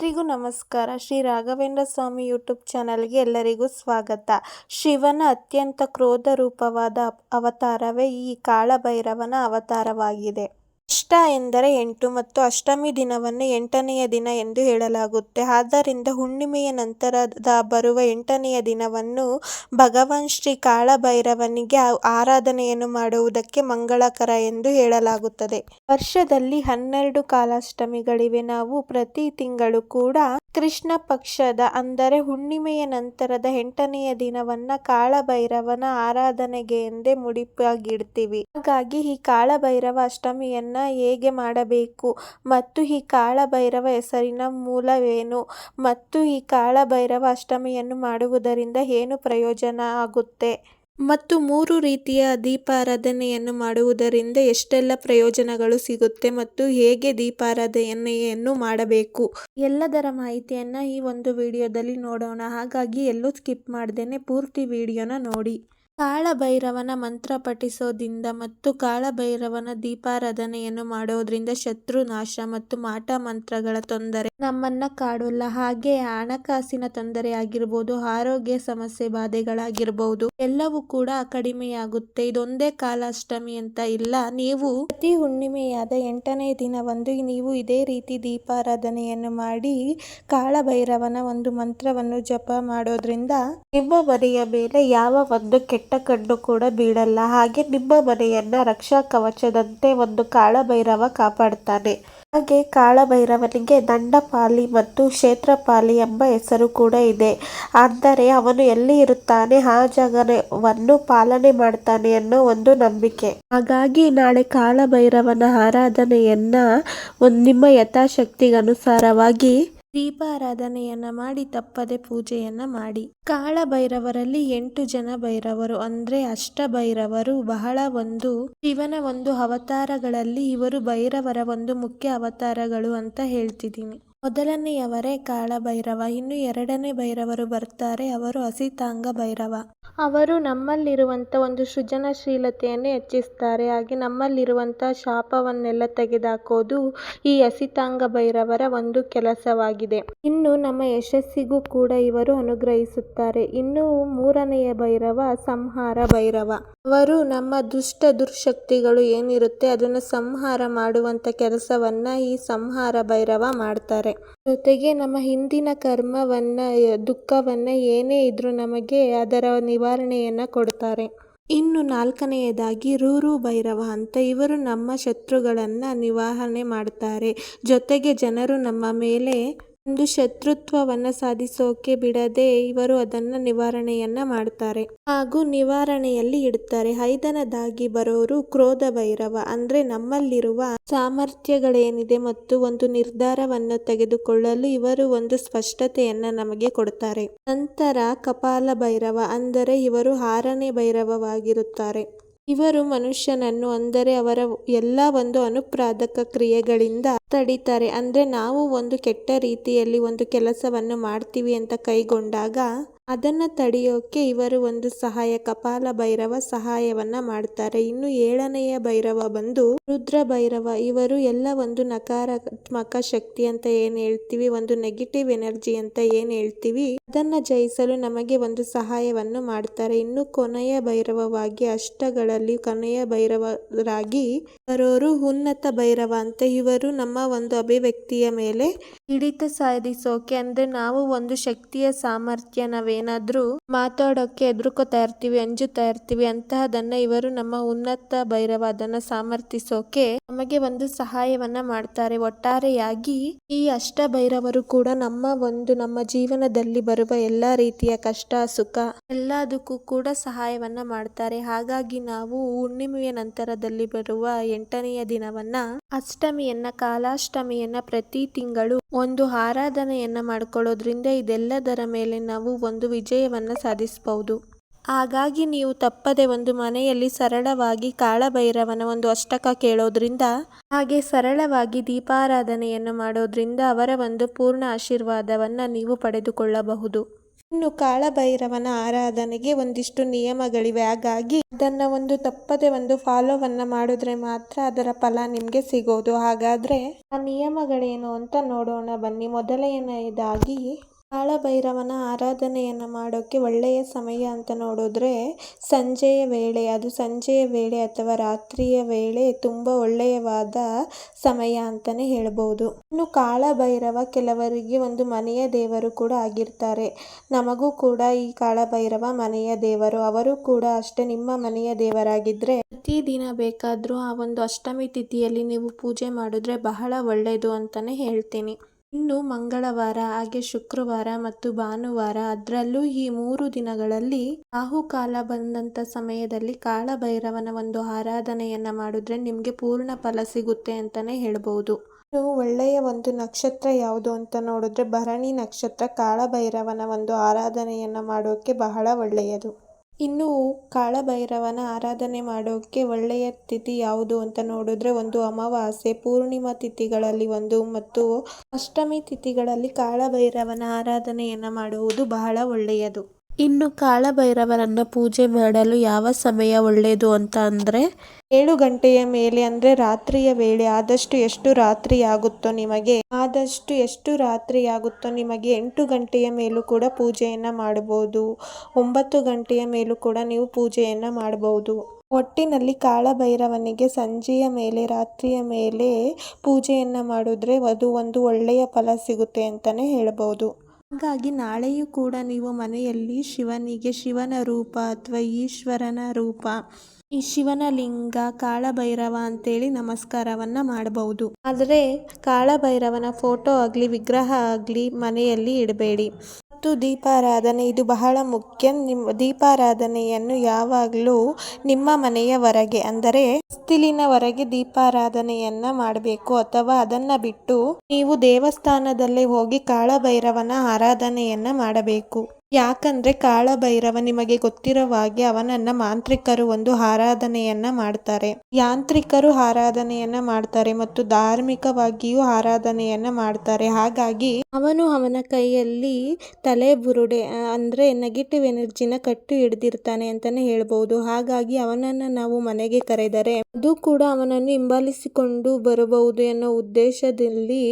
ಎಲ್ರಿಗೂ ನಮಸ್ಕಾರ. ಶ್ರೀ ರಾಘವೇಂದ್ರ ಸ್ವಾಮಿ ಯೂಟ್ಯೂಬ್ ಚಾನಲ್ಗೆ ಎಲ್ಲರಿಗೂ ಸ್ವಾಗತ. ಶಿವನ ಅತ್ಯಂತ ಕ್ರೋಧ ರೂಪವಾದ ಅವತಾರವೇ ಈ ಕಾಳಭೈರವನ ಅವತಾರವಾಗಿದೆ. ಅಷ್ಟ ಎಂದರೆ ಎಂಟು ಮತ್ತು ಅಷ್ಟಮಿ ದಿನವನ್ನು ಎಂಟನೆಯ ದಿನ ಎಂದು ಹೇಳಲಾಗುತ್ತೆ. ಆದ್ದರಿಂದ ಹುಣ್ಣಿಮೆಯ ನಂತರದ ಬರುವ ಎಂಟನೆಯ ದಿನವನ್ನು ಭಗವಾನ್ ಶ್ರೀ ಕಾಳಭೈರವನಿಗೆ ಆರಾಧನೆಯನ್ನು ಮಾಡುವುದಕ್ಕೆ ಮಂಗಳಕರ ಎಂದು ಹೇಳಲಾಗುತ್ತದೆ. ವರ್ಷದಲ್ಲಿ ಹನ್ನೆರಡು ಕಾಲಾಷ್ಟಮಿಗಳಿವೆ. ನಾವು ಪ್ರತಿ ತಿಂಗಳು ಕೂಡ ಕೃಷ್ಣ ಪಕ್ಷದ ಅಂದರೆ ಹುಣ್ಣಿಮೆಯ ನಂತರದ ಎಂಟನೆಯ ದಿನವನ್ನ ಕಾಳಭೈರವನ ಆರಾಧನೆಗೆ ಎಂದೇ ಮುಡಿಪಾಗಿಡ್ತೀವಿ. ಹಾಗಾಗಿ ಈ ಕಾಳಭೈರವ ಅಷ್ಟಮಿಯನ್ನ ಹೇಗೆ ಮಾಡಬೇಕು? ಮತ್ತು ಈ ಕಾಳಭೈರವ ಹೆಸರಿನ ಮೂಲವೇನು? ಮತ್ತು ಈ ಕಾಳಭೈರವ ಅಷ್ಟಮಿಯನ್ನು ಮಾಡುವುದರಿಂದ ಏನು ಪ್ರಯೋಜನ ಆಗುತ್ತೆ? ಮತ್ತು ಮೂರು ರೀತಿಯ ದೀಪಾರಾಧನೆಯನ್ನು ಮಾಡುವುದರಿಂದ ಎಷ್ಟೆಲ್ಲ ಪ್ರಯೋಜನಗಳು ಸಿಗುತ್ತೆ ಮತ್ತು ಹೇಗೆ ದೀಪಾರಾಧನೆಯನ್ನು ಮಾಡಬೇಕು? ಎಲ್ಲದರ ಮಾಹಿತಿಯನ್ನು ಈ ಒಂದು ವಿಡಿಯೋದಲ್ಲಿ ನೋಡೋಣ. ಹಾಗಾಗಿ ಎಲ್ಲೂ ಸ್ಕಿಪ್ ಮಾಡ್ದೇನೆ, ಪೂರ್ತಿ ವಿಡಿಯೋನ ನೋಡಿ. ಕಾಳಭೈರವನ ಮಂತ್ರ ಪಠಿಸೋದ್ರಿಂದ ಮತ್ತು ಕಾಳಭೈರವನ ದೀಪಾರಾಧನೆಯನ್ನು ಮಾಡೋದ್ರಿಂದ ಶತ್ರು ನಾಶ ಮತ್ತು ಮಾಟ ಮಂತ್ರಗಳ ತೊಂದರೆ ನಮ್ಮನ್ನ ಕಾಡೋಲ್ಲ. ಹಾಗೆ ಹಣಕಾಸಿನ ತೊಂದರೆ ಆಗಿರ್ಬೋದು, ಆರೋಗ್ಯ ಸಮಸ್ಯೆ ಬಾಧೆಗಳಾಗಿರ್ಬೋದು, ಎಲ್ಲವೂ ಕೂಡ ಕಡಿಮೆಯಾಗುತ್ತೆ. ಇದೊಂದೇ ಕಾಲಾಷ್ಟಮಿ ಅಂತ ಇಲ್ಲ. ನೀವು ಪ್ರತಿ ಹುಣ್ಣಿಮೆಯಾದ ಎಂಟನೇ ದಿನವಂದು ನೀವು ಇದೇ ರೀತಿ ದೀಪಾರಾಧನೆಯನ್ನು ಮಾಡಿ ಕಾಳಭೈರವನ ಒಂದು ಮಂತ್ರವನ್ನು ಜಪ ಮಾಡೋದ್ರಿಂದ ನಿಮ್ಮ ಮನೆಯ ಮೇಲೆ ಯಾವ ಒಂದು ಕೆಟ್ಟ ಕಣ್ಣು ಕೂಡ ಬೀಳಲ್ಲ. ಹಾಗೆ ನಿಮ್ಮ ಮನೆಯನ್ನ ರಕ್ಷಾ ಕವಚದಂತೆ ಒಂದು ಕಾಳಭೈರವ ಕಾಪಾಡ್ತಾನೆ. ಹಾಗೆ ಕಾಳಭೈರವನಿಗೆ ದಂಡಪಾಲಿ ಮತ್ತು ಕ್ಷೇತ್ರಪಾಲಿ ಎಂಬ ಹೆಸರು ಕೂಡ ಇದೆ. ಅಂದರೆ ಅವನು ಎಲ್ಲಿ ಇರುತ್ತಾನೆ, ಆ ಜಾಗವನ್ನು ಪಾಲನೆ ಮಾಡ್ತಾನೆ ಅನ್ನೋ ಒಂದು ನಂಬಿಕೆ. ಹಾಗಾಗಿ ನಾಳೆ ಕಾಳಭೈರವನ ಆರಾಧನೆಯನ್ನ ನಿಮ್ಮ ಯಥಾಶಕ್ತಿಗನುಸಾರವಾಗಿ ದೀಪಾರಾಧನೆಯನ್ನ ಮಾಡಿ, ತಪ್ಪದೆ ಪೂಜೆಯನ್ನ ಮಾಡಿ. ಕಾಳಭೈರವರಲ್ಲಿ ಎಂಟು ಜನ ಭೈರವರು, ಅಂದ್ರೆ ಅಷ್ಟಭೈರವರು, ಬಹಳ ಒಂದು ಶಿವನ ಒಂದು ಅವತಾರಗಳಲ್ಲಿ ಇವರು ಭೈರವರ ಒಂದು ಮುಖ್ಯ ಅವತಾರಗಳು ಅಂತ ಹೇಳ್ತಿದ್ದೀನಿ. ಮೊದಲನೆಯವರೇ ಕಾಳಭೈರವ, ಇನ್ನು ಎರಡನೇ ಭೈರವರು ಬರ್ತಾರೆ, ಅವರು ಅಸಿತಾಂಗ ಭೈರವ. ಅವರು ನಮ್ಮಲ್ಲಿರುವಂಥ ಒಂದು ಸೃಜನಶೀಲತೆಯನ್ನು ಹೆಚ್ಚಿಸ್ತಾರೆ. ಹಾಗೆ ನಮ್ಮಲ್ಲಿರುವಂಥ ಶಾಪವನ್ನೆಲ್ಲ ತೆಗೆದುಹಾಕೋದು ಈ ಅಸಿತಾಂಗ ಭೈರವರ ಒಂದು ಕೆಲಸವಾಗಿದೆ. ಇನ್ನು ನಮ್ಮ ಯಶಸ್ಸಿಗೂ ಕೂಡ ಇವರು ಅನುಗ್ರಹಿಸುತ್ತಾರೆ. ಇನ್ನು ಮೂರನೆಯ ಭೈರವ ಸಂಹಾರ ಭೈರವ. ಅವರು ನಮ್ಮ ದುಷ್ಟ ದುರ್ಶಕ್ತಿಗಳು ಏನಿರುತ್ತೆ ಅದನ್ನು ಸಂಹಾರ ಮಾಡುವಂತ ಕೆಲಸವನ್ನ ಈ ಸಂಹಾರ ಭೈರವ ಮಾಡ್ತಾರೆ. ಜೊತೆಗೆ ನಮ್ಮ ಹಿಂದಿನ ಕರ್ಮವನ್ನ, ದುಃಖವನ್ನ ಏನೇ ಇದ್ರೂ ನಮಗೆ ಅದರ ನಿವಾರಣೆಯನ್ನ ಕೊಡ್ತಾರೆ. ಇನ್ನು ನಾಲ್ಕನೆಯದಾಗಿ ರೂರು ಭೈರವ ಅಂತ ಇವರು ನಮ್ಮ ಶತ್ರುಗಳನ್ನ ನಿವಾರಣೆ ಮಾಡ್ತಾರೆ. ಜೊತೆಗೆ ಜನರು ನಮ್ಮ ಮೇಲೆ ಒಂದು ಶತ್ರುತ್ವವನ್ನ ಸಾಧಿಸೋಕೆ ಬಿಡದೆ ಇವರು ಅದನ್ನ ನಿವಾರಣೆಯನ್ನ ಮಾಡ್ತಾರೆ. ಹಾಗೂ ನಿವಾರಣೆಯಲ್ಲಿ ಇಡ್ತಾರೆ. ಐದನದಾಗಿ ಬರೋರು ಕ್ರೋಧ ಭೈರವ. ಅಂದ್ರೆ ನಮ್ಮಲ್ಲಿರುವ ಸಾಮರ್ಥ್ಯಗಳೇನಿದೆ ಮತ್ತು ಒಂದು ನಿರ್ಧಾರವನ್ನು ತೆಗೆದುಕೊಳ್ಳಲು ಇವರು ಒಂದು ಸ್ಪಷ್ಟತೆಯನ್ನ ನಮಗೆ ಕೊಡ್ತಾರೆ. ನಂತರ ಕಪಾಲ ಭೈರವ. ಅಂದರೆ ಇವರು ಆರನೇ ಭೈರವವಾಗಿರುತ್ತಾರೆ. ಇವರು ಮನುಷ್ಯನನ್ನು ಅಂದರೆ ಅವರ ಎಲ್ಲ ಒಂದು ಅನುಪ್ರಾದಕ ಕ್ರಿಯೆಗಳಿಂದ ತಡಿತಾರೆ. ಅಂದರೆ ನಾವು ಒಂದು ಕೆಟ್ಟ ರೀತಿಯಲ್ಲಿ ಒಂದು ಕೆಲಸವನ್ನು ಮಾಡ್ತೀವಿ ಅಂತ ಕೈಗೊಂಡಾಗ ಅದನ್ನ ತಡೆಯೋಕೆ ಇವರು ಒಂದು ಸಹಾಯ, ಕಪಾಲ ಭೈರವ ಸಹಾಯವನ್ನ ಮಾಡ್ತಾರೆ. ಇನ್ನು ಏಳನೆಯ ಭೈರವ ಬಂದು ರುದ್ರ ಭೈರವ. ಇವರು ಎಲ್ಲ ಒಂದು ನಕಾರಾತ್ಮಕ ಶಕ್ತಿ ಅಂತ ಏನ್ ಹೇಳ್ತೀವಿ, ಒಂದು ನೆಗೆಟಿವ್ ಎನರ್ಜಿ ಅಂತ ಏನ್ ಹೇಳ್ತೀವಿ, ಅದನ್ನ ಜಯಿಸಲು ನಮಗೆ ಒಂದು ಸಹಾಯವನ್ನು ಮಾಡ್ತಾರೆ. ಇನ್ನು ಕೊನೆಯ ಭೈರವವಾಗಿ, ಅಷ್ಟಗಳಲ್ಲಿ ಕೊನೆಯ ಭೈರವರಾಗಿ ಬರೋರು ಉನ್ನತ ಭೈರವ ಅಂತ ಇವರು ನಮ್ಮ ಒಂದು ಅಭಿವ್ಯಕ್ತಿಯ ಮೇಲೆ ಹಿಡಿತ ಸಾಧಿಸೋಕೆ ಅಂದ್ರೆ ನಾವು ಒಂದು ಶಕ್ತಿಯ ಸಾಮರ್ಥ್ಯ ನಾವೇನಾದ್ರೂ ಮಾತಾಡೋಕೆ ಎದುರ್ಕೋತಾ ಇರ್ತೀವಿ ಅಂಜುತ್ತಾ ಇರ್ತೀವಿ ಅಂತಹದನ್ನ ಇವರು ನಮ್ಮ ಉನ್ನತ ಭೈರವ ಅದನ್ನ ಸಾಮರ್ಥಿಸೋಕೆ ನಮಗೆ ಒಂದು ಸಹಾಯವನ್ನ ಮಾಡ್ತಾರೆ. ಒಟ್ಟಾರೆಯಾಗಿ ಈ ಅಷ್ಟ ಭೈರವರು ಕೂಡ ನಮ್ಮ ಒಂದು ನಮ್ಮ ಜೀವನದಲ್ಲಿ ಬರುವ ಎಲ್ಲಾ ರೀತಿಯ ಕಷ್ಟ, ಸುಖ ಎಲ್ಲದಕ್ಕೂ ಕೂಡ ಸಹಾಯವನ್ನ ಮಾಡ್ತಾರೆ. ಹಾಗಾಗಿ ನಾವು ಹುಣ್ಣಿಮೆಯ ನಂತರದಲ್ಲಿ ಬರುವ ಎಂಟನೆಯ ದಿನವನ್ನ ಅಷ್ಟಮಿಯನ್ನ, ಕಾಲಾಷ್ಟಮಿಯನ್ನ ಪ್ರತಿ ತಿಂಗಳು ಒಂದು ಆರಾಧನೆಯನ್ನ ಮಾಡ್ಕೊಳ್ಳೋದ್ರಿಂದ ಇದೆಲ್ಲದರ ಮೇಲೆ ನಾವು ಒಂದು ವಿಜಯವನ್ನ ಸಾಧಿಸಬಹುದು. ಹಾಗಾಗಿ ನೀವು ತಪ್ಪದೆ ಒಂದು ಮನೆಯಲ್ಲಿ ಸರಳವಾಗಿ ಕಾಳಭೈರವನ ಒಂದು ಅಷ್ಟಕ ಕೇಳೋದ್ರಿಂದ, ಹಾಗೆ ಸರಳವಾಗಿ ದೀಪಾರಾಧನೆಯನ್ನು ಮಾಡೋದ್ರಿಂದ ಅವರ ಒಂದು ಪೂರ್ಣ ಆಶೀರ್ವಾದವನ್ನು ನೀವು ಪಡೆದುಕೊಳ್ಳಬಹುದು. ಇನ್ನು ಕಾಳಭೈರವನ ಆರಾಧನೆಗೆ ಒಂದಿಷ್ಟು ನಿಯಮಗಳಿವೆ. ಹಾಗಾಗಿ ಅದನ್ನು ಒಂದು ತಪ್ಪದೆ ಒಂದು ಫಾಲೋವನ್ನು ಮಾಡಿದ್ರೆ ಮಾತ್ರ ಅದರ ಫಲ ನಿಮಗೆ ಸಿಗೋದು. ಹಾಗಾದ್ರೆ ಆ ನಿಯಮಗಳೇನು ಅಂತ ನೋಡೋಣ. ಬನ್ನಿ. ಮೊದಲನೆಯದಾಗಿ ಕಾಳಭೈರವನ ಆರಾಧನೆಯನ್ನು ಮಾಡೋಕೆ ಒಳ್ಳೆಯ ಸಮಯ ಅಂತ ನೋಡಿದ್ರೆ ಸಂಜೆಯ ವೇಳೆ, ಅದು ಸಂಜೆಯ ವೇಳೆ ಅಥವಾ ರಾತ್ರಿಯ ವೇಳೆ ತುಂಬ ಒಳ್ಳೆಯವಾದ ಸಮಯ ಅಂತಲೇ ಹೇಳ್ಬೋದು. ಇನ್ನು ಕಾಳಭೈರವ ಕೆಲವರಿಗೆ ಒಂದು ಮನೆಯ ದೇವರು ಕೂಡ ಆಗಿರ್ತಾರೆ. ನಮಗೂ ಕೂಡ ಈ ಕಾಳಭೈರವ ಮನೆಯ ದೇವರು. ಅವರು ಕೂಡ ಅಷ್ಟೇ ನಿಮ್ಮ ಮನೆಯ ದೇವರಾಗಿದ್ರೆ ಪ್ರತಿದಿನ ಬೇಕಾದರೂ ಆ ಒಂದು ಅಷ್ಟಮಿ ತಿಥಿಯಲ್ಲಿ ನೀವು ಪೂಜೆ ಮಾಡಿದ್ರೆ ಬಹಳ ಒಳ್ಳೆಯದು ಅಂತಲೇ ಹೇಳ್ತೀನಿ. ಇನ್ನು ಮಂಗಳವಾರ, ಹಾಗೆ ಶುಕ್ರವಾರ ಮತ್ತು ಭಾನುವಾರ ಅದರಲ್ಲೂ ಈ ಮೂರು ದಿನಗಳಲ್ಲಿ ರಾಹುಕಾಲ ಬಂದಂತ ಸಮಯದಲ್ಲಿ ಕಾಳಭೈರವನ ಒಂದು ಆರಾಧನೆಯನ್ನ ಮಾಡಿದ್ರೆ ನಿಮಗೆ ಪೂರ್ಣ ಫಲ ಸಿಗುತ್ತೆ ಅಂತಾನೆ ಹೇಳ್ಬಹುದು ಇನ್ನು ಒಳ್ಳೆಯ ಒಂದು ನಕ್ಷತ್ರ ಯಾವುದು ಅಂತ ನೋಡಿದ್ರೆ ಭರಣಿ ನಕ್ಷತ್ರ ಕಾಳಭೈರವನ ಒಂದು ಆರಾಧನೆಯನ್ನ ಮಾಡೋಕೆ ಬಹಳ ಒಳ್ಳೆಯದು. ಇನ್ನು ಕಾಳಭೈರವನ ಆರಾಧನೆ ಮಾಡೋಕ್ಕೆ ಒಳ್ಳೆಯ ತಿಥಿ ಯಾವುದು ಅಂತ ನೋಡಿದ್ರೆ ಒಂದು ಅಮಾವಾಸ್ಯೆ, ಪೂರ್ಣಿಮಾ ತಿಥಿಗಳಲ್ಲಿ ಒಂದು ಮತ್ತು ಅಷ್ಟಮಿ ತಿಥಿಗಳಲ್ಲಿ ಕಾಳಭೈರವನ ಆರಾಧನೆಯನ್ನು ಮಾಡುವುದು ಬಹಳ ಒಳ್ಳೆಯದು. ಇನ್ನು ಕಾಳಭೈರವರನ್ನು ಪೂಜೆ ಮಾಡಲು ಯಾವ ಸಮಯ ಒಳ್ಳೆಯದು ಅಂತ ಅಂದರೆ, ಏಳು ಗಂಟೆಯ ಮೇಲೆ ಅಂದರೆ ರಾತ್ರಿಯ ವೇಳೆ. ಆದಷ್ಟು ಎಷ್ಟು ರಾತ್ರಿ ಆಗುತ್ತೋ ನಿಮಗೆ, ಆದಷ್ಟು ಎಷ್ಟು ರಾತ್ರಿ ಆಗುತ್ತೋ ನಿಮಗೆ ಎಂಟು ಗಂಟೆಯ ಮೇಲೂ ಕೂಡ ಪೂಜೆಯನ್ನು ಮಾಡಬಹುದು. ಒಂಬತ್ತು ಗಂಟೆಯ ಮೇಲೂ ಕೂಡ ನೀವು ಪೂಜೆಯನ್ನು ಮಾಡಬಹುದು. ಒಟ್ಟಿನಲ್ಲಿ ಕಾಳಭೈರವನಿಗೆ ಸಂಜೆಯ ಮೇಲೆ, ರಾತ್ರಿಯ ಮೇಲೆ ಪೂಜೆಯನ್ನು ಮಾಡಿದ್ರೆ ಅದು ಒಂದು ಒಳ್ಳೆಯ ಫಲ ಸಿಗುತ್ತೆ ಅಂತಲೇ ಹೇಳ್ಬೋದು ಹಾಗಾಗಿ ನಾಳೆಯೂ ಕೂಡ ನೀವು ಮನೆಯಲ್ಲಿ ಶಿವನಿಗೆ ಶಿವನ ರೂಪ ಅಥವಾ ಈಶ್ವರನ ರೂಪ, ಈ ಶಿವನ ಲಿಂಗ, ಕಾಳಭೈರವ ಅಂತೇಳಿ ನಮಸ್ಕಾರವನ್ನ ಮಾಡಬಹುದು ಆದರೆ ಕಾಳಭೈರವನ ಫೋಟೋ ಆಗಲಿ, ವಿಗ್ರಹ ಆಗಲಿ ಮನೆಯಲ್ಲಿ ಇಡಬೇಡಿ. ಮತ್ತು ದೀಪಾರಾಧನೆ. ಇದು ಬಹಳ ಮುಖ್ಯ. ನಿಮ್ಮ ದೀಪಾರಾಧನೆಯನ್ನು ಯಾವಾಗಲೂ ನಿಮ್ಮ ಮನೆಯ ಹೊರಗೆ, ಅಂದರೆ ಹೊಸ್ತಿಲಿನ ಹೊರಗೆ ದೀಪಾರಾಧನೆಯನ್ನ ಮಾಡಬೇಕು. ಅಥವಾ ಅದನ್ನ ಬಿಟ್ಟು ನೀವು ದೇವಸ್ಥಾನದಲ್ಲೇ ಹೋಗಿ ಕಾಳಭೈರವನ ಆರಾಧನೆಯನ್ನ ಮಾಡಬೇಕು. ಯಾಕಂದ್ರೆ ಕಾಳಭೈರವ ನಿಮಗೆ ಗೊತ್ತಿರೋ ಹಾಗೆ ಅವನನ್ನ ಮಾಂತ್ರಿಕರು ಒಂದು ಆರಾಧನೆಯನ್ನ ಮಾಡ್ತಾರೆ. ಯಾಂತ್ರಿಕರು ಆರಾಧನೆಯನ್ನ ಮಾಡ್ತಾರೆ ಮತ್ತು ಧಾರ್ಮಿಕವಾಗಿಯೂ ಆರಾಧನೆಯನ್ನ ಮಾಡ್ತಾರೆ. ಹಾಗಾಗಿ ಅವನು ಅವನ ಕೈಯಲ್ಲಿ ತಲೆ ಬುರುಡೆ ಅಂದ್ರೆ ನೆಗೆಟಿವ್ ಎನರ್ಜಿನ ಕಟ್ಟು ಹಿಡ್ದಿರ್ತಾನೆ ಅಂತಾನೆ ಹೇಳ್ಬಹುದು ಹಾಗಾಗಿ ಅವನನ್ನ ನಾವು ಮನೆಗೆ ಕರೆದರೆ ಅದು ಕೂಡ ಅವನನ್ನು ಹಿಂಬಾಲಿಸಿಕೊಂಡು ಬರಬಹುದು ಎನ್ನೋ ಉದ್ದೇಶದಲ್ಲಿ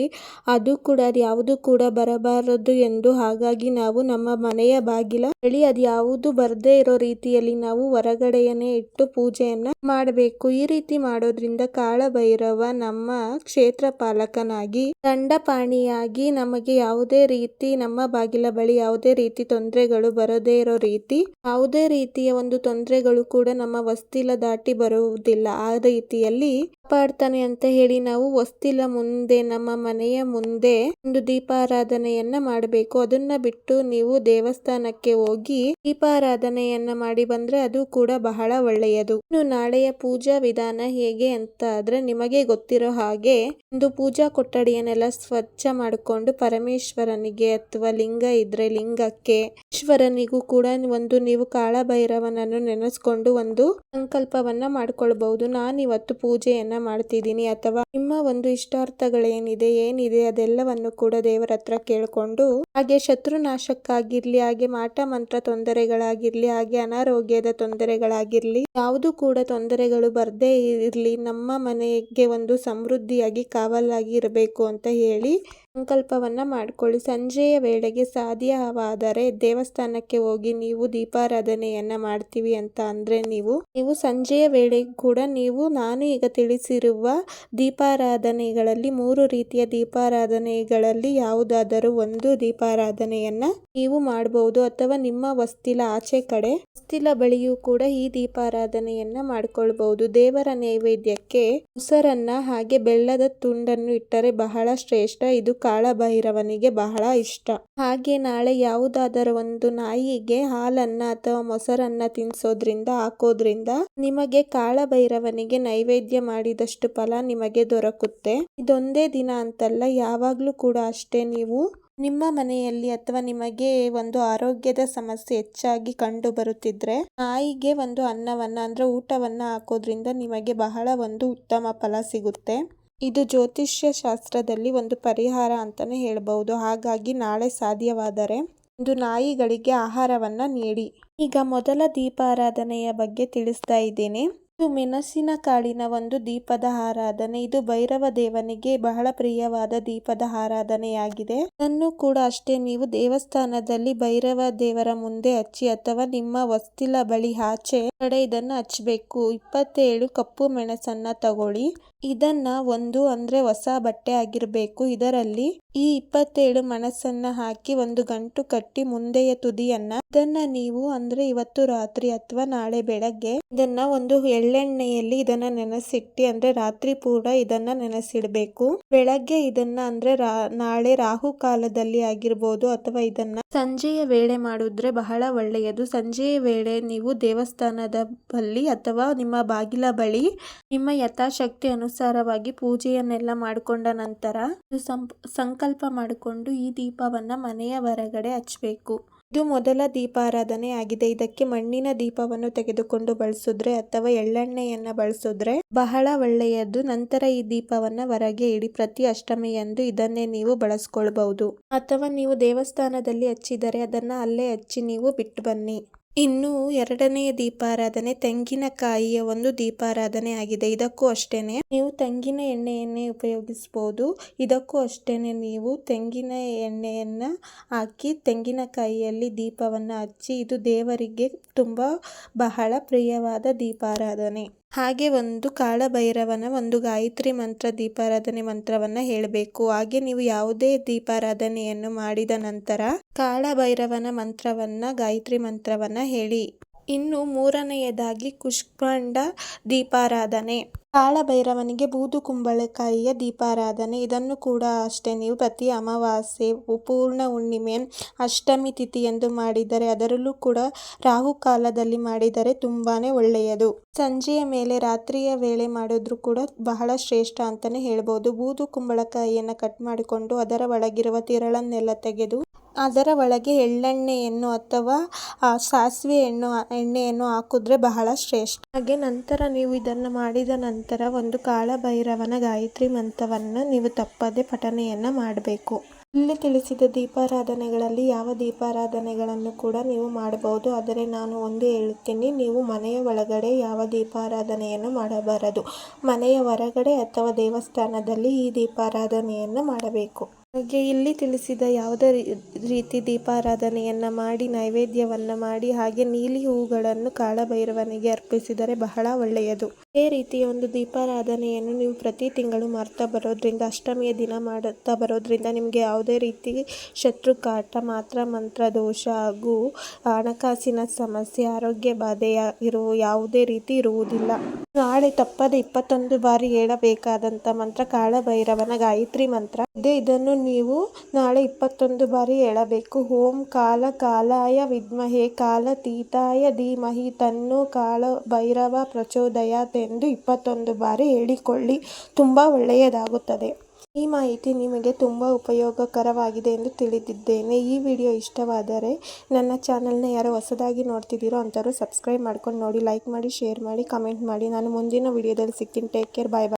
ಅದು ಕೂಡ ಯಾವುದು ಕೂಡ ಬರಬಾರದು ಎಂದು ಹಾಗಾಗಿ ನಾವು ನಮ್ಮ ಮನೆಯ ಬಾಗಿಲ ಬಳಿ ಅದು ಯಾವುದು ಬರದೇ ಇರೋ ರೀತಿಯಲ್ಲಿ ನಾವು ಹೊರಗಡೆಯನ್ನೇ ಇಟ್ಟು ಪೂಜೆಯನ್ನ ಮಾಡಬೇಕು. ಈ ರೀತಿ ಮಾಡೋದ್ರಿಂದ ಕಾಳಭೈರವ ನಮ್ಮ ಕ್ಷೇತ್ರ ಪಾಲಕನಾಗಿ ದಂಡಪಾಣಿಯಾಗಿ ನಮಗೆ ಯಾವುದೇ ರೀತಿ, ನಮ್ಮ ಬಾಗಿಲ ಬಳಿ ಯಾವುದೇ ರೀತಿ ತೊಂದರೆಗಳು ಬರದೇ ಇರೋ ರೀತಿ, ಯಾವುದೇ ರೀತಿಯ ಒಂದು ತೊಂದರೆಗಳು ಕೂಡ ನಮ್ಮ ವಸ್ತಿಲ ದಾಟಿ ಬರುವುದಿಲ್ಲ. ಆ ರೀತಿಯಲ್ಲಿ ಕಾಪಾಡ್ತಾನೆ ಅಂತ ಹೇಳಿ ನಾವು ವಸ್ತಿಲ ಮುಂದೆ, ನಮ್ಮ ಮನೆಯ ಮುಂದೆ ಒಂದು ದೀಪಾರಾಧನೆಯನ್ನ ಮಾಡಬೇಕು. ಅದನ್ನ ಬಿಟ್ಟು ನೀವು ದೇವಸ್ಥಾನಕ್ಕೆ ಹೋಗಿ ದೀಪಾರಾಧನೆಯನ್ನ ಮಾಡಿ ಬಂದ್ರೆ ಅದು ಕೂಡ ಬಹಳ ಒಳ್ಳೆಯದು. ಇನ್ನು ನಾಳೆಯ ಪೂಜಾ ವಿಧಾನ ಹೇಗೆ ಅಂತ ಆದ್ರೆ ನಿಮಗೆ ಗೊತ್ತಿರೋ ಹಾಗೆ ಒಂದು ಪೂಜಾ ಕೊಠಡಿಯನ್ನೆಲ್ಲ ಸ್ವಚ್ಛ ಮಾಡಿಕೊಂಡು ಪರಮೇಶ್ವರನಿಗೆ ಅಥವಾ ಲಿಂಗ ಇದ್ರೆ ಲಿಂಗಕ್ಕೆ, ಈಶ್ವರನಿಗೂ ಕೂಡ ಒಂದು ನೀವು ಕಾಳಭೈರವನನ್ನು ನೆನೆಸ್ಕೊಂಡು ಒಂದು ಸಂಕಲ್ಪವನ್ನ ಮಾಡ್ಕೊಳ್ಬಹುದು. ನಾನು ಇವತ್ತು ಪೂಜೆಯನ್ನ ಮಾಡ್ತಿದ್ದೀನಿ. ಅಥವಾ ನಿಮ್ಮ ಒಂದು ಇಷ್ಟಾರ್ಥಗಳೇನಿದೆ, ಏನಿದೆ ಅದೆಲ್ಲವನ್ನು ಕೂಡ ದೇವರ ಹತ್ರ ಕೇಳಿಕೊಂಡು ಹಾಗೆ ಶತ್ರುನಾಶಕ್ಕಾಗಿರ್ಲಿ ಹಾಗೆ ಮಾಟ, ಮಂತ್ರ ತೊಂದರೆಗಳಾಗಿರ್ಲಿ, ಹಾಗೆ ಅನಾರೋಗ್ಯದ ತೊಂದರೆಗಳಾಗಿರ್ಲಿ, ಯಾವುದು ಕೂಡ ತೊಂದರೆಗಳು ಬರದೇ ಇರ್ಲಿ, ನಮ್ಮ ಮನೆಗೆ ಒಂದು ಸಮೃದ್ಧಿಯಾಗಿ ಕಾವಲಾಗಿ ಇರಬೇಕು ಅಂತ ಹೇಳಿ ಸಂಕಲ್ಪವನ್ನ ಮಾಡ್ಕೊಳ್ಳಿ. ಸಂಜೆಯ ವೇಳೆಗೆ ಸಾಧ್ಯವಾದರೆ ದೇವಸ್ಥಾನಕ್ಕೆ ಹೋಗಿ ನೀವು ದೀಪಾರಾಧನೆಯನ್ನ ಮಾಡ್ತೀವಿ ಅಂತ ಅಂದ್ರೆ ನೀವು ನೀವು ಸಂಜೆಯ ವೇಳೆ ಕೂಡ ನೀವು, ನಾನು ಈಗ ತಿಳಿಸಿರುವ ದೀಪಾರಾಧನೆಗಳಲ್ಲಿ, ಮೂರು ರೀತಿಯ ದೀಪಾರಾಧನೆಗಳಲ್ಲಿ ಯಾವುದಾದರೂ ಒಂದು ದೀಪಾರಾಧನೆಯನ್ನ ನೀವು ಮಾಡಬಹುದು ಅಥವಾ ನಿಮ್ಮ ವಸ್ತಿಲ ಆಚೆ ಕಡೆ ವಸ್ತಿಲ ಬಳಿಯೂ ಕೂಡ ಈ ದೀಪಾರಾಧನೆಯನ್ನ ಮಾಡ್ಕೊಳ್ಬಹುದು. ದೇವರ ನೈವೇದ್ಯಕ್ಕೆ ಮೊಸರನ್ನ ಹಾಗೆ ಬೆಲ್ಲದ ತುಂಡನ್ನು ಇಟ್ಟರೆ ಬಹಳ ಶ್ರೇಷ್ಠ. ಇದು ಕಾಳಭೈರವನಿಗೆ ಬಹಳ ಇಷ್ಟ. ಹಾಗೆ ನಾಳೆ ಯಾವುದಾದರೂ ಒಂದು ನಾಯಿಗೆ ಹಾಲನ್ನ ಅಥವಾ ಮೊಸರನ್ನ ತಿನ್ಸೋದ್ರಿಂದ, ಹಾಕೋದ್ರಿಂದ ನಿಮಗೆ ಕಾಳಭೈರವನಿಗೆ ನೈವೇದ್ಯ ಮಾಡಿದಷ್ಟು ಫಲ ನಿಮಗೆ ದೊರಕುತ್ತೆ. ಇದೊಂದೇ ದಿನ ಅಂತಲ್ಲ, ಯಾವಾಗ್ಲೂ ಕೂಡ ಅಷ್ಟೇ ನೀವು ನಿಮ್ಮ ಮನೆಯಲ್ಲಿ ಅಥವಾ ನಿಮಗೆ ಒಂದು ಆರೋಗ್ಯದ ಸಮಸ್ಯೆ ಹೆಚ್ಚಾಗಿ ಕಂಡು ಬರುತ್ತಿದ್ರೆ, ನಾಯಿಗೆ ಒಂದು ಅನ್ನವನ್ನ ಅಂದ್ರೆ ಊಟವನ್ನ ಹಾಕೋದ್ರಿಂದ ನಿಮಗೆ ಬಹಳ ಒಂದು ಉತ್ತಮ ಫಲ ಸಿಗುತ್ತೆ. ಇದು ಜ್ಯೋತಿಷ್ಯ ಶಾಸ್ತ್ರದಲ್ಲಿ ಒಂದು ಪರಿಹಾರ ಅಂತಾನೆ ಹೇಳಬಹುದು. ಹಾಗಾಗಿ ನಾಳೆ ಸಾಧ್ಯವಾದರೆ ಒಂದು ನಾಯಿಗಳಿಗೆ ಆಹಾರವನ್ನ ನೀಡಿ. ಈಗ ಮೊದಲ ದೀಪಾರಾಧನೆಯ ಬಗ್ಗೆ ತಿಳಿಸ್ತಾ ಇದ್ದೇನೆ. ಇದು ಮೆಣಸಿನ ಕಾಳಿನ ಒಂದು ದೀಪದ ಆರಾಧನೆ. ಇದು ಭೈರವ ದೇವನಿಗೆ ಬಹಳ ಪ್ರಿಯವಾದ ದೀಪದ ಆರಾಧನೆಯಾಗಿದೆ. ಇದನ್ನು ಕೂಡ ಅಷ್ಟೇ ನೀವು ದೇವಸ್ಥಾನದಲ್ಲಿ ಭೈರವ ದೇವರ ಮುಂದೆ ಹಚ್ಚಿ ಅಥವಾ ನಿಮ್ಮ ವಸ್ತಿಲ ಬಳಿ ಆಚೆ ಕಡೆ ಇದನ್ನ ಹಚ್ಚಬೇಕು. ಇಪ್ಪತ್ತೇಳು ಕಪ್ಪು ಮೆಣಸನ್ನ ತಗೊಳ್ಳಿ. ಇದನ್ನ ಒಂದು ಅಂದ್ರೆ ಹೊಸ ಬಟ್ಟೆ ಆಗಿರ್ಬೇಕು. ಇದರಲ್ಲಿ ಈ ಇಪ್ಪತ್ತೇಳು ಮನಸ್ಸನ್ನ ಹಾಕಿ ಒಂದು ಗಂಟು ಕಟ್ಟಿ ಮುಂದೆಯ ತುದಿಯನ್ನ, ಇದನ್ನ ನೀವು ಅಂದ್ರೆ ಇವತ್ತು ರಾತ್ರಿ ಅಥವಾ ನಾಳೆ ಬೆಳಗ್ಗೆ ಇದನ್ನ ಒಂದು ಎಳ್ಳೆಣ್ಣೆಯಲ್ಲಿ ಇದನ್ನ ನೆನೆಸಿಟ್ಟಿ ಅಂದ್ರೆ ರಾತ್ರಿ ಪೂರ ಇದನ್ನ ನೆನೆಸಿಡ್ಬೇಕು. ಬೆಳಗ್ಗೆ ಇದನ್ನ ಅಂದ್ರೆ ನಾಳೆ ರಾಹು ಕಾಲದಲ್ಲಿ ಆಗಿರ್ಬೋದು ಅಥವಾ ಇದನ್ನ ಸಂಜೆಯ ವೇಳೆ ಮಾಡಿದ್ರೆ ಬಹಳ ಒಳ್ಳೆಯದು. ಸಂಜೆಯ ವೇಳೆ ನೀವು ದೇವಸ್ಥಾನದ ಬಳಿ ಅಥವಾ ನಿಮ್ಮ ಬಾಗಿಲ ಬಳಿ ನಿಮ್ಮ ಯಥಾಶಕ್ತಿ ಅನುಸಾರವಾಗಿ ಪೂಜೆಯನ್ನೆಲ್ಲ ಮಾಡಿಕೊಂಡ ನಂತರ ಸಂಪ್- ಸಂಕಲ್ಪ ಮಾಡಿಕೊಂಡು ಈ ದೀಪವನ್ನ ಮನೆಯ ಹೊರಗಡೆ ಹಚ್ಚಬೇಕು ಇದು ಮೊದಲ ದೀಪಾರಾಧನೆ ಆಗಿದೆ. ಇದಕ್ಕೆ ಮಣ್ಣಿನ ದೀಪವನ್ನು ತೆಗೆದುಕೊಂಡು ಬಳಸಿದ್ರೆ ಅಥವಾ ಎಳ್ಳೆಣ್ಣೆಯನ್ನು ಬಳಸಿದ್ರೆ ಬಹಳ ಒಳ್ಳೆಯದು. ನಂತರ ಈ ದೀಪವನ್ನ ಹೊರಗೆ ಇಡಿ. ಪ್ರತಿ ಅಷ್ಟಮಿಯಂದು ಇದನ್ನೇ ನೀವು ಬಳಸ್ಕೊಳ್ಬಹುದು. ಅಥವಾ ನೀವು ದೇವಸ್ಥಾನದಲ್ಲಿ ಹಚ್ಚಿದರೆ ಅದನ್ನ ಅಲ್ಲೇ ಹಚ್ಚಿ ನೀವು ಬಿಟ್ಟು ಬನ್ನಿ. ಇನ್ನು ಎರಡನೆಯ ದೀಪಾರಾಧನೆ ತೆಂಗಿನಕಾಯಿಯ ಒಂದು ದೀಪಾರಾಧನೆ ಆಗಿದೆ. ಇದಕ್ಕೂ ಅಷ್ಟೇನೆ. ನೀವು ತೆಂಗಿನ ಎಣ್ಣೆಯನ್ನೇ ಉಪಯೋಗಿಸಬಹುದು ಇದಕ್ಕೂ ಅಷ್ಟೇನೆ ನೀವು ತೆಂಗಿನ ಎಣ್ಣೆಯನ್ನು ಹಾಕಿ ತೆಂಗಿನಕಾಯಿಯಲ್ಲಿ ದೀಪವನ್ನು ಹಚ್ಚಿ, ಇದು ದೇವರಿಗೆ ತುಂಬ ಬಹಳ ಪ್ರಿಯವಾದ ದೀಪಾರಾಧನೆ. ಹಾಗೆ ಒಂದು ಕಾಳಭೈರವನ ಒಂದು ಗಾಯತ್ರಿ ಮಂತ್ರ ದೀಪಾರಾಧನೆ ಮಂತ್ರವನ್ನ ಹೇಳಬೇಕು. ಹಾಗೆ ನೀವು ಯಾವುದೇ ದೀಪಾರಾಧನೆಯನ್ನು ಮಾಡಿದ ನಂತರ ಕಾಳಭೈರವನ ಮಂತ್ರವನ್ನ, ಗಾಯತ್ರಿ ಮಂತ್ರವನ್ನ ಹೇಳಿ. ಇನ್ನು ಮೂರನೆಯದಾಗಿ ಕುಷ್ಮಾಂಡ ದೀಪಾರಾಧನೆ. ಕಾಳಭೈರವನಿಗೆ ಬೂದು ಕುಂಬಳಕಾಯಿಯ ದೀಪಾರಾಧನೆ. ಇದನ್ನು ಕೂಡ ಅಷ್ಟೇ. ನೀವು ಪ್ರತಿ ಅಮಾವಾಸ್ಯೆ ಪೂರ್ಣ ಹುಣ್ಣಿಮೆ ಅಷ್ಟಮಿ ತಿಥಿ ಎಂದು ಮಾಡಿದರೆ ಅದರಲ್ಲೂ ಕೂಡ ರಾಹು ಕಾಲದಲ್ಲಿ ಮಾಡಿದರೆ ತುಂಬಾನೇ ಒಳ್ಳೆಯದು. ಸಂಜೆಯ ಮೇಲೆ ರಾತ್ರಿಯ ವೇಳೆ ಮಾಡಿದ್ರು ಕೂಡ ಬಹಳ ಶ್ರೇಷ್ಠ ಅಂತಾನೆ ಹೇಳ್ಬೋದು. ಬೂದು ಕುಂಬಳಕಾಯಿಯನ್ನು ಕಟ್ ಮಾಡಿಕೊಂಡು ಅದರ ಒಳಗಿರುವ ತಿರಳನ್ನೆಲ್ಲ ತೆಗೆದು ಅದರ ಒಳಗೆ ಎಳ್ಳೆಣ್ಣೆಯನ್ನು ಅಥವಾ ಸಾಸಿವೆ ಎಣ್ಣು, ಎಣ್ಣೆಯನ್ನು ಹಾಕಿದ್ರೆ ಬಹಳ ಶ್ರೇಷ್ಠ. ಹಾಗೆ ನಂತರ ನೀವು ಇದನ್ನು ಮಾಡಿದ ನಂತರ ಒಂದು ಕಾಳಭೈರವನ ಗಾಯತ್ರಿ ಮಂತ್ರವನ್ನು ನೀವು ತಪ್ಪದೆ ಪಠನೆಯನ್ನ ಮಾಡಬೇಕು. ಇಲ್ಲಿ ತಿಳಿಸಿದ ದೀಪಾರಾಧನೆಗಳಲ್ಲಿ ಯಾವ ದೀಪಾರಾಧನೆಗಳನ್ನು ಕೂಡ ನೀವು ಮಾಡಬಹುದು. ಆದರೆ ನಾನು ಒಂದು ಹೇಳುತ್ತೀನಿ, ನೀವು ಮನೆಯ ಒಳಗಡೆ ಯಾವ ದೀಪಾರಾಧನೆಯನ್ನು ಮಾಡಬಾರದು. ಮನೆಯ ಹೊರಗಡೆ ಅಥವಾ ದೇವಸ್ಥಾನದಲ್ಲಿ ಈ ದೀಪಾರಾಧನೆಯನ್ನು ಮಾಡಬೇಕು. ಹಾಗೆ ಇಲ್ಲಿ ತಿಳಿಸಿದ ಯಾವುದೇ ರೀತಿ ದೀಪಾರಾಧನೆಯನ್ನ ಮಾಡಿ, ನೈವೇದ್ಯವನ್ನ ಮಾಡಿ, ಹಾಗೆ ನೀಲಿ ಹೂಗಳನ್ನು ಕಾಳಭೈರವನಿಗೆ ಅರ್ಪಿಸಿದರೆ ಬಹಳ ಒಳ್ಳೆಯದು. ಇದೇ ರೀತಿಯ ಒಂದು ದೀಪಾರಾಧನೆಯನ್ನು ನೀವು ಪ್ರತಿ ತಿಂಗಳು ಮಾಡ್ತಾ ಬರೋದ್ರಿಂದ, ಅಷ್ಟಮಿಯ ದಿನ ಮಾಡುತ್ತಾ ಬರೋದ್ರಿಂದ ನಿಮಗೆ ಯಾವುದೇ ರೀತಿ ಶತ್ರು ಕಾಟ ಮಾತ್ರ ಮಂತ್ರ ದೋಷ ಹಾಗೂ ಹಣಕಾಸಿನ ಸಮಸ್ಯೆ, ಆರೋಗ್ಯ ಬಾಧೆಯಾಗಿರುವ ಯಾವುದೇ ರೀತಿ ಇರುವುದಿಲ್ಲ. ನಾಳೆ ತಪ್ಪದೆ ಇಪ್ಪತ್ತೊಂದು ಬಾರಿ ಹೇಳಬೇಕಾದಂತ ಮಂತ್ರ ಕಾಳಭೈರವನ ಗಾಯತ್ರಿ ಮಂತ್ರ. ಇದೆ ಇದನ್ನು ನೀವು ನಾಳೆ ಇಪ್ಪತ್ತೊಂದು ಬಾರಿ ಹೇಳಬೇಕು ಓಂ ಕಾಲ ಕಾಲಾಯ ವಿದ್ಮಹೆ, ಕಾಲ ತೀತಾಯ ಧೀಮಹಿ, ತನ್ನೋ ಕಾಳ ಭೈರವ ಪ್ರಚೋದಯಾತ್ ಎಂದು ಇಪ್ಪತ್ತೊಂದು ಬಾರಿ ಹೇಳಿಕೊಳ್ಳಿ. ತುಂಬ ಒಳ್ಳೆಯದಾಗುತ್ತದೆ. ಈ ಮಾಹಿತಿ ನಿಮಗೆ ತುಂಬ ಉಪಯೋಗಕರವಾಗಿದೆ ಎಂದು ತಿಳಿದಿದ್ದೇನೆ. ಈ ವಿಡಿಯೋ ಇಷ್ಟವಾದರೆ ನನ್ನ ಚಾನಲ್ನ ಯಾರು ಹೊಸದಾಗಿ ನೋಡ್ತಿದ್ದೀರೋ ಅಂಥವ್ರು ಸಬ್ಸ್ಕ್ರೈಬ್ ಮಾಡ್ಕೊಂಡು ನೋಡಿ, ಲೈಕ್ ಮಾಡಿ, ಶೇರ್ ಮಾಡಿ, ಕಮೆಂಟ್ ಮಾಡಿ. ನಾನು ಮುಂದಿನ ವಿಡಿಯೋದಲ್ಲಿ ಸಿಗ್ತೀನಿ. Take care. Bye bye.